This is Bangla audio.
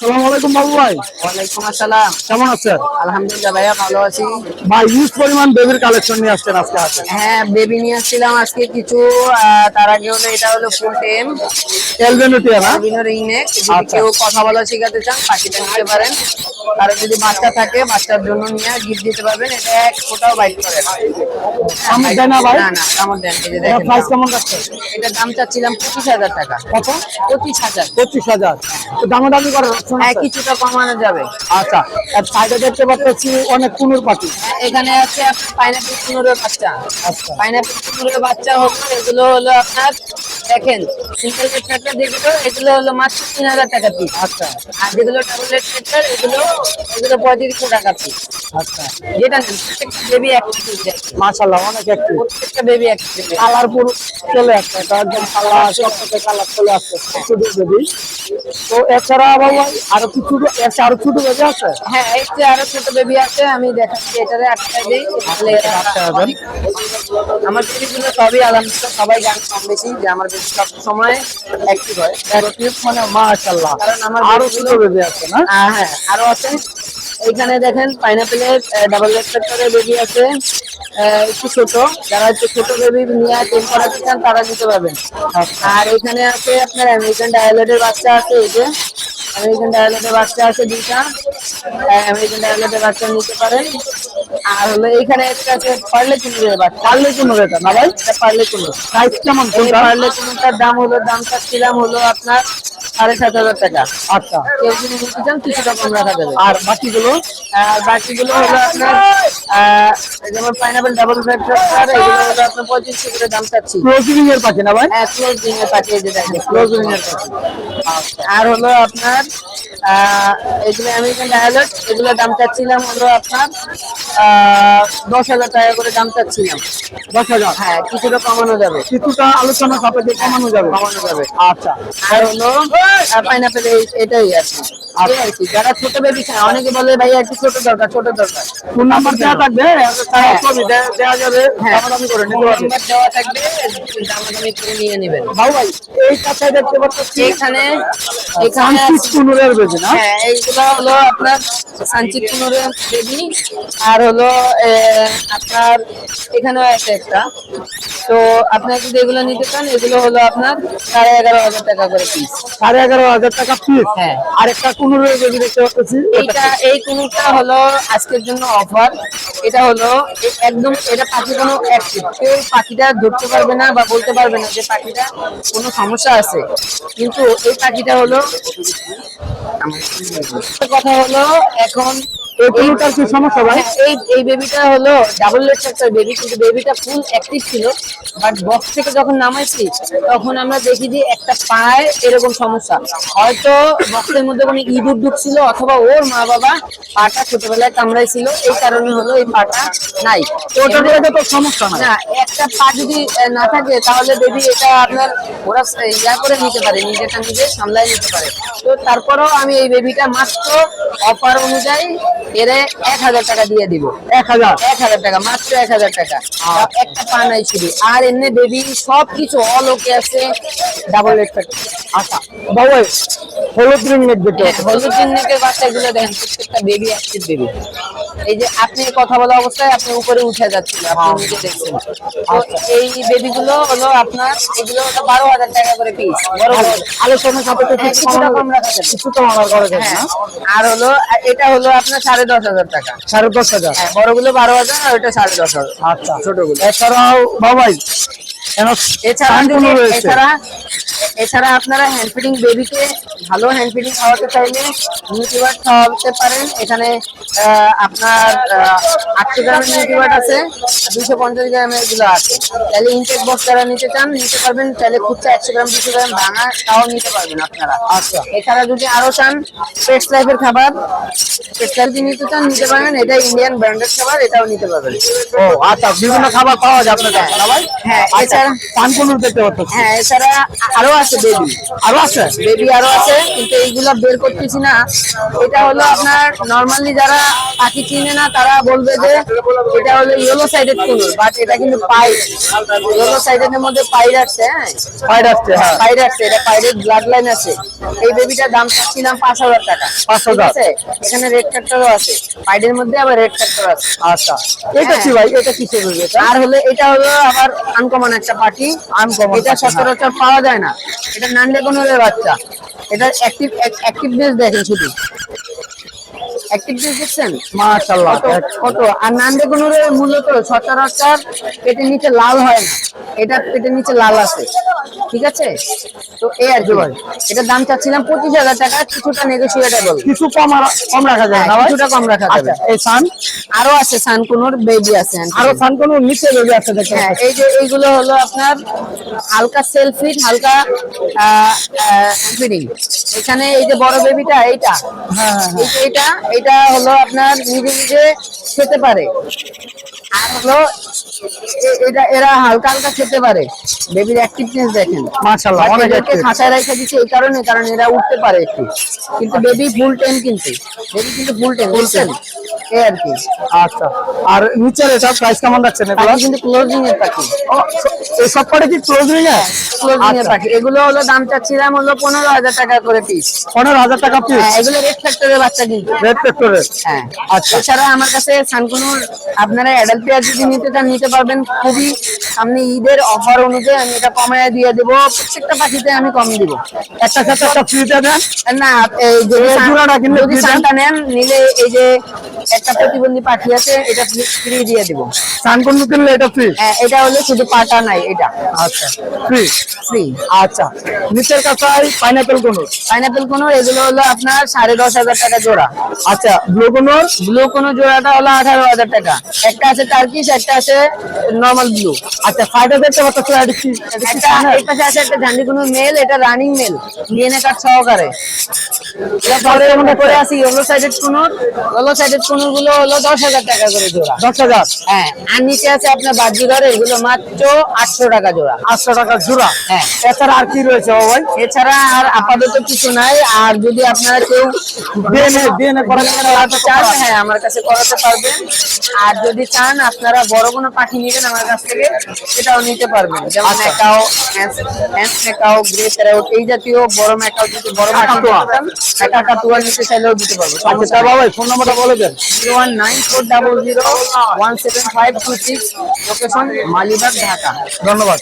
আসসালামু আলাইকুম বাবু ভাই। ওয়ালাইকুম আসসালাম। কেমন আছেন? আলহামদুলিল্লাহ ভাইয়া ভালো আছি। ভাই ইউজ পরিমাণ বেবির কালেকশন নিয়ে আসছেন আজকে হাতে। হ্যাঁ বেবি নিয়ে আসছিলাম আজকে কিছু তার আগে হলো এটা হলো ফুল টেম এলবেনুটিয়া না? বিভিন্ন রিং নেক যদি। কেউ কথা বলা শেখাতে চান পাখিটা নিতে পারেন। কারও যদি বাচ্চা থাকে বাচ্চার জন্য নিয়ে গিফট দিতে পারবেন। এটা এক ফোটাও বাইক করে না। কামড় দেয় না ভাই? না না কামড় দেন এটা প্রাইস কেমন রাখছে এটার দাম চাচ্ছিলাম পঁচিশ হাজার টাকা। কত? পঁচিশ হাজার। পঁচিশ হাজার। তো দামাদামি করার অপশন হ্যাঁ আছে কিছুটা কমানো যাবে। আচ্ছা আর সাইডে দেখতে পাচ্ছি অনেক কুনুর পাখি। এখানে আছে পাইনাপেল কুমড়োর বাচ্চা। আচ্ছা। পাইনাপেল কুমড়োর বাচ্চা হলো এগুলো হলো আপনার দেখেন সিঙ্গেল রেটটা যেগুলো এগুলো হলো মাত্র তিন হাজার টাকা পিস আচ্ছা। আর যেগুলো ডাবল সেটার এগুলো এগুলো পঁয়ত্রিশশো টাকা পিস আচ্ছা যেটা বেবি এক মাশাআল্লাহ অনেক একটি প্রত্যেকটা বেবি এক কালার পুরো চলে আসছে এটা একদম কালার চকচকে কালার চলে আসছে ছোট বেবি তো এছাড়া ভাই আরও কিছু এর চেয়ে আরও ছোট বেবি আছে? হ্যাঁ আরও ছোট বেবি আছে আমি দেখাচ্ছি এটারে আটটা দিই। তাহলে এরা আটটা হবেন। আমার বেবিগুলো সবই আলহামদুলিল্লাহ সবাই জানে কম বেশি যে আমার বেবি সব সময় অ্যাক্টিভ হয় মানে মাশাআল্লাহ। কারণ আমার আরও ছোট বেবি আছে না? আহ, হ্যাঁ আরও আছে। এইখানে দেখেন পাইনাপেলের ডাবল রেক্টারের বেবি আছে। একটু ছোট। যারা একটু ছোট বেবি নিয়ে টেম করাতে চান তারা নিতে পারবেন। আর এখানে আছে আপনার আমেরিকান ডায়ালেটের বাচ্চা আছে এই যে। আমেরিকান ডায়ালেটের বাচ্চা আছে দুইটা। আমেরিকান ডায়ালেটের বাচ্চা নিতে পারেন। আর হলো এখানে একটা আছে পার্লে কুমড়ের বাচ্চা। পারলে কোনো এটা না ভাই? পার্লে কুমড়ো সাইজ কেমন পার্লে কুমড়োটার দাম হলো দাম চাচ্ছিলাম হলো আপনার? সাড়ে সাত হাজার টাকা। আচ্ছা। কেউ যদি নিতে চান কিছুটা কম রাখা যাবে। আর বাকিগুলো? আর বাকিগুলো হলো আপনার যেমন পাইনাপেল ডাবল ফ্যাক্টর এগুলো হলো আপনার পঁয়ত্রিশশো করে দাম চাচ্ছি। ক্লোজিং এর পাখি না ভাই? হ্যাঁ ক্লোজ রিংয়ে পাঠিয়ে যে দেখেন। ক্লোজ এর পাখি আর হলো আপনার এগুলো আমেরিকান ডায়ালট এগুলো দাম চাচ্ছিলাম হলো আপনার দশ হাজার টাকা করে দাম চাচ্ছিলাম। দশ হাজার? হ্যাঁ কিছুটা কমানো যাবে। কিছুটা আলোচনা সাপেক্ষে কমানো যাবে। কমানো যাবে। আচ্ছা। আর হলো পাইনাপেল এটাই আর কি। আর যারা ছোট বেবি খায় অনেকে বলে ভাই একটু ছোট দরকার ছোট দরকার। ফোন নাম্বার দেওয়া থাকবে তারা ছবি দে- দেওয়া যাবে হ্যাঁ। দামাদামি করে নিতে পারবে। নাম্বার দেওয়া থাকবে দামাদামি করে নিয়ে নেবেন। ভাই ভাই এই কাছে দেখতে পাচ্ছি। এখানে এখানে কুনুরের বেজি না? হ্যাঁ এইগুলো হলো আপনার সানচিত কুনুরের বেবি আর হলো আপনার এখানেও আছে একটা। তো আপনার যদি এগুলো নিতে চান এগুলো হলো আপনার সাড়ে এগারো হাজার টাকা করে পিস সাড়ে এগারো হাজার টাকা পিস হ্যাঁ। আর একটা কুনুরের দেখতে পাচ্ছি। এইটা এই কুনুরটা হলো আজকের জন্য অফার এটা হলো একদম এটা পাখি কোনো কেউ পাখিটা ধরতে পারবে না বা বলতে পারবে না যে পাখিটা কোনো সমস্যা আছে। কিন্তু এই পাখিটা হলো কথা হলো এখন এই কুনুরটার কি সমস্যা ভাই? হ্যাঁ, এই এই বেবিটা হলো ডাবল লেট একটা বেবি কিন্তু বেবিটা ফুল অ্যাক্টিভ ছিল। বাট বক্স থেকে যখন নামাইছি তখন আমরা দেখি যে একটা পায়ে এরকম সমস্যা। হয়তো বক্সের মধ্যে কোনো ইঁদুর ঢুকছিল অথবা ওর মা বাবা পাটা ছোটবেলায় কামড়াইছিল এই কারণে হলো এই পাটা নাই। ওটা করে তো সমস্যা না একটা পা যদি না থাকে তাহলে বেবি এটা আপনার ওরা ইয়া করে নিতে পারে নিজেটা নিজে সামলাই নিতে পারে। তো তারপরেও আমি এই বেবিটা মাত্র অফার অনুযায়ী এর এক হাজার টাকা দিয়ে দিব। এক হাজার? এক হাজার টাকা মাত্র এক হাজার টাকা। একটা পানাই ছিল। আর এমনি বেবি সবকিছু অল ওকে আছে ডাবল রেট আচ্ছা। বাবু হলুদ রিং দেখতে হ্যাঁ। হলুদ জিন্নেকের বাচ্চাগুলো দেখেন প্রত্যেকটা বেবি অ্যাক্টিভ বেবি এই যে আপনি কথা বলা অবস্থায় আপনি উপরে উঠে যাচ্ছিল আপনি নিজে দেখছেন। এই বেবিগুলো হলো আপনার এগুলো হলো বারো হাজার টাকা করে পিস আলোচনা সাপেক্ষে হ্যাঁ, কিছু কিছুটা কম রাখা যাবে। কিছু কম আমার করা যাবে হ্যাঁ না আর হলো এটা হলো আপনার সাড়ে দশ হাজার টাকা। সাড়ে দশ হাজার? হ্যাঁ বড়গুলো বারো হাজার আর ওটা সাড়ে দশ হাজার। আচ্ছা। ছোটগুলো। এছাড়াও বাবাই এছাড়া এছাড়া এছাড়া আপনারা হ্যান্ড ফিডিং বেবিকে ভালো হ্যান্ড ফিডিং খাওয়াতে চাইলে নিউট্রিবার্ট খাওয়াতে পারেন। এখানে আপনার আটশো গ্রামের নিউট্রিবার্ট আছে দুশো পঞ্চাশ গ্রামেরগুলো আছে। তাহলে ইনটেক বক্স যারা নিতে চান নিতে পারবেন। তাহলে খুচরা একশো গ্রাম দুশো গ্রাম ভাঙা তাও নিতে পারবেন আপনারা। আচ্ছা। এছাড়া যদি আরও চান পেস্ট লাইফের খাবার পেস্ট লাইফ নিতে চান নিতে পারবেন। এটা ইন্ডিয়ান ব্র্যান্ডেড খাবার এটাও নিতে পারবেন। ও আচ্ছা বিভিন্ন খাবার পাওয়া যায় আপনার কাছে হ্যাঁ আচ্ছা এছাড়া কানকুনুর দেখতে পাচ্ছি। হ্যাঁ এছাড়া আরও আছে বেবি আরও আছে? বেবি আরও আছে কিন্তু এইগুলা বের করতেছি না। এটা হলো আপনার নর্মালি যারা পাখি চিনে না তারা বলবে যে এটা হলো ইয়েলো সাইডেড কুনুর বাট এটা কিন্তু পাই ইয়েলো সাইডের মধ্যে পাইর আছে হ্যাঁ? পাইড আসছে হ্যাঁ। পাইর আছে এটা পাইরের ব্লাড লাইন আছে। এই বেবিটার দাম চাচ্ছিলাম পাঁচ হাজার টাকা। 5,000 ঠিক আছে? এখানে রেড ফ্যাক্টরও আছে। পাইডের মধ্যে আবার রেড ফ্যাক্টর আছে। আচ্ছা। এটা কি ভাই? এটা এটা? আর হলে এটা হলো আবার আনকমন একটা পার্টি Uncommon এটা পাখি, হ্যাঁ। সচরাচর পাওয়া যায় না। এটা নান্ডে কোনের বাচ্চা। এটা অ্যাক্টিভ অ্যাক্টিভনেস দেখে শুধু। অ্যাক্টিভনেস দেখছেন মাশাআল্লাহ কত আর কোনের মূলত সচরাচর পেটের নিচে লাল হয় না। এটা পেটের নিচে লাল আছে। ঠিক আছে? তো এই আর কি। ভাই এটার দাম চাচ্ছিলাম পঁচিশ হাজার টাকা কিছুটা নেগোসিয়েটেবল কিছু কম কম রাখা যায় না কিছুটা কম রাখা যাবে। আচ্ছা এই সান? আরও আছে সানকুনোর বেবি আছে আরও সান কোন নিচে বেবি আছে দেখতে হ্যাঁ এই যে এইগুলো হলো আপনার হালকা সেলফি হালকা ফিডিং এখানে এই যে বড় বেবিটা এইটা। হ্যাঁ হ্যাঁ এই যে এটা হলো আপনার নিজে নিজে খেতে পারে। আর হলো এটা এরা হালকা হালকা খেতে পারে। বেবির অ্যাক্টিভনেস দেখেন। মাশাআল্লাহ অনেক একটু। খাঁচায় রেখে এই কারণে কারণ এরা উঠতে পারে একটু। কিন্তু বেবি ফুল টাইম কিন্তু। বেবি কিন্তু ফুল টাইম বুঝছেন? এই আর কি। আচ্ছা। আর নিচের এটা প্রাইস কেমন রাখছেন এগুলো? কিন্তু ক্লোজিং এর পাখি এই সব কটা কি ক্লোজিং এ ক্লোজিং এর আচ্ছা। পাখি এগুলো হলো দাম চাচ্ছিলাম হলো পনেরো হাজার টাকা করে পিস পনেরো হাজার টাকা পিস হ্যাঁ এগুলো রেড ফ্যাক্টরের বাচ্চা কিন্তু। রেড পেপারের হ্যাঁ। আচ্ছা। এছাড়া আমার কাছে সানকুনুর আপনারা অ্যাডাল্ট পেয়ার যদি নিতে চান নিতে পারবেন। খুবই সামনে ঈদের অফার অনুযায়ী আমি এটা কমায় দিয়ে দেবো। প্রত্যেকটা পাখিতে আমি কম দিব। একটা সাথে একটা ফ্রিতে দেন? না এই জোড়াটা কিনলে যদি সানটা নেন নিলে এই যে একটা প্রতিবন্ধী পাখি আছে এটা ফ্রি দিয়ে দিব। কিনলে এটা ফ্রি হ্যাঁ, এটা হলো শুধু পাটা নাই এটা। আচ্ছা ফ্রি ফ্রি আচ্ছা। নিচের পাইনাপেল কোন পাইনাপেল কোনো এগুলো হলো আপনার সাড়ে দশ হাজার টাকা জোড়া। আচ্ছা ব্লু কোনোর? ব্লু কোনো জোড়াটা হলো আঠারো হাজার টাকা। একটা আছে টার্কিশ একটা আছে নর্মাল ব্লু আচ্ছা সাইডে দেখতে পাচ্ছ এটা কি এটা কি একটা সানের? পাশে আছে একটা ঝান্ডি কোনো মেল এটা রানিং মেল ডিএনএ কার্ড সহকারে। পরে মনে করে আছে ইয়েলো সাইডেড কোনো ইয়েলো সাইডেড কোনো গুলো হলো দশ হাজার টাকা করে জোড়া। দশ হাজার? হ্যাঁ আর নিচে আছে আপনার বাজিগার এগুলো মাত্র আটশো টাকা জোড়া। আটশো টাকা জোড়া? হ্যাঁ। এছাড়া আর কি রয়েছে ভাই? এছাড়া আর আপাতত কিছু নাই আর যদি আপনারা কেউ চান হ্যাঁ আমার কাছে করাতে পারবেন। আর যদি চান আপনারা বড় কোনো পাখি নেবেন আমার কাছ থেকে সেটাও নিতে পারবেন। যেমন আচ্ছা। ম্যাকাও হ্যান্স ম্যাকাও গ্রে প্যারাউট এই জাতীয় বড় ম্যাকাও যদি বড়। চান ম্যাকা কাতুয়া নিতে চাইলেও দিতে পারব আচ্ছা বাবা ফোন নাম্বারটা বলে দেন। Zero one nine four double zero one seven five two six location Malibagh Dhaka ধন্যবাদ।